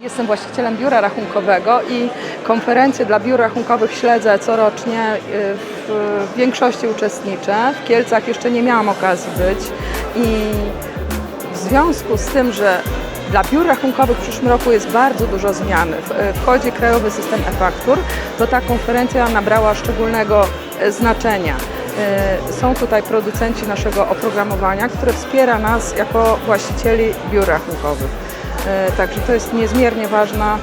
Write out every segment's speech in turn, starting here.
Jestem właścicielem biura rachunkowego i konferencje dla biur rachunkowych śledzę corocznie. y, W większości uczestniczę. W Kielcach jeszcze nie miałam okazji być i w związku z tym, że dla biur rachunkowych w przyszłym roku jest bardzo dużo zmian. W- Wchodzi krajowy system e-faktur, to ta konferencja nabrała szczególnego e, znaczenia. Są tutaj producenci naszego oprogramowania, które wspiera nas jako właścicieli biur rachunkowych. E, Także to jest niezmiernie ważna,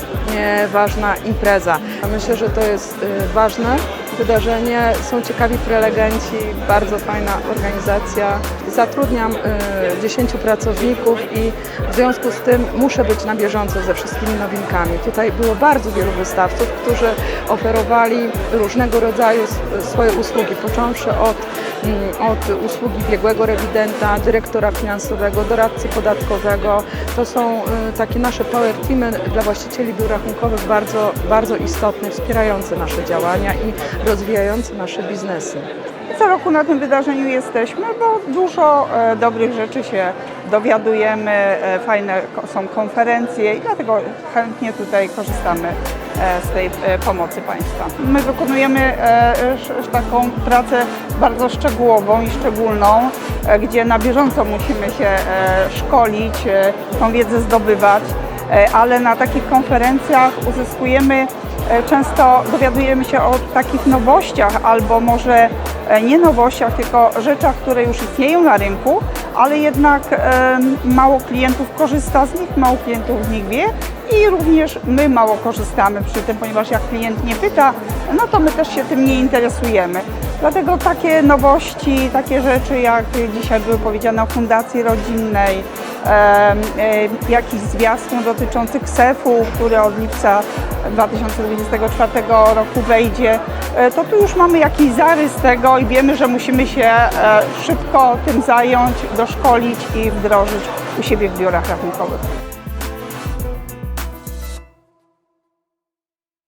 ważna impreza. Myślę, że to jest e, ważne wydarzenie. Są ciekawi prelegenci, bardzo fajna organizacja. Zatrudniam e, 10 pracowników i w związku z tym muszę być na bieżąco ze wszystkimi nowinkami. Tutaj było bardzo wielu wystawców, którzy oferowali różnego rodzaju swoje usługi, począwszy od, mm, od usługi biegłego rewidenta, dyrektora finansowego, doradcy podatkowego. To są y, takie nasze power teamy dla właścicieli biur rachunkowych bardzo, bardzo istotne, wspierające nasze działania i rozwijające nasze biznesy. Co roku na tym wydarzeniu jesteśmy, bo dużo e, dobrych rzeczy się dowiadujemy, e, fajne są konferencje i dlatego chętnie tutaj korzystamy z tej e, pomocy Państwa. My wykonujemy e, taką pracę bardzo szczegółową i szczególną, e, gdzie na bieżąco musimy się e, szkolić, e, tą wiedzę zdobywać, e, ale na takich konferencjach uzyskujemy E, Często dowiadujemy się o takich nowościach, albo może e, nie nowościach, tylko rzeczach, które już istnieją na rynku, ale jednak e, mało klientów korzysta z nich, mało klientów z nich wie i również my mało korzystamy przy tym, ponieważ jak klient nie pyta, no to my też się tym nie interesujemy. Dlatego takie nowości, takie rzeczy jak dzisiaj były powiedziane o fundacji rodzinnej, e, e, jakiś zwiastun dotyczący KSEF-u, który od lipca 2024 roku wejdzie, e, to tu już mamy jakiś zarys tego i wiemy, że musimy się e, szybko tym zająć, doszkolić i wdrożyć u siebie w biurach rachunkowych.